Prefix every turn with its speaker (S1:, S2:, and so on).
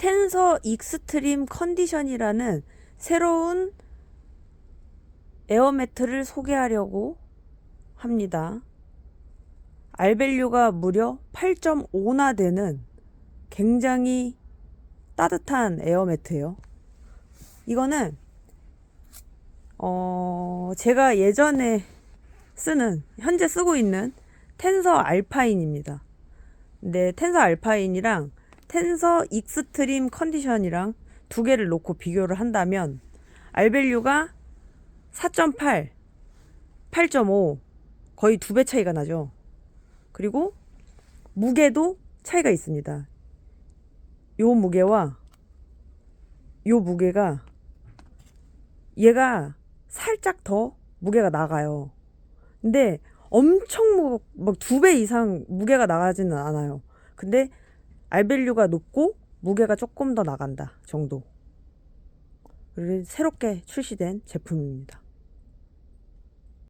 S1: 텐서 익스트림 컨디션이라는 새로운 에어매트를 소개하려고 합니다. 알밸류가 무려 8.5나 되는 굉장히 따뜻한 에어매트예요. 이거는 어 제가 예전에 쓰는 현재 쓰고 있는 텐서 알파인입니다. 근데 텐서 알파인이랑 텐서 익스트림 컨디션이랑 두 개를 놓고 비교를 한다면 알밸류가 4.8, 8.5 거의 두 배 차이가 나죠. 그리고 무게도 차이가 있습니다. 요 무게와 요 무게가 얘가 살짝 더 무게가 나가요. 근데 엄청 뭐, 막 두 배 이상 무게가 나가지는 않아요. 근데 알밸류가 높고 무게가 조금 더 나간다 정도. 새롭게 출시된 제품입니다.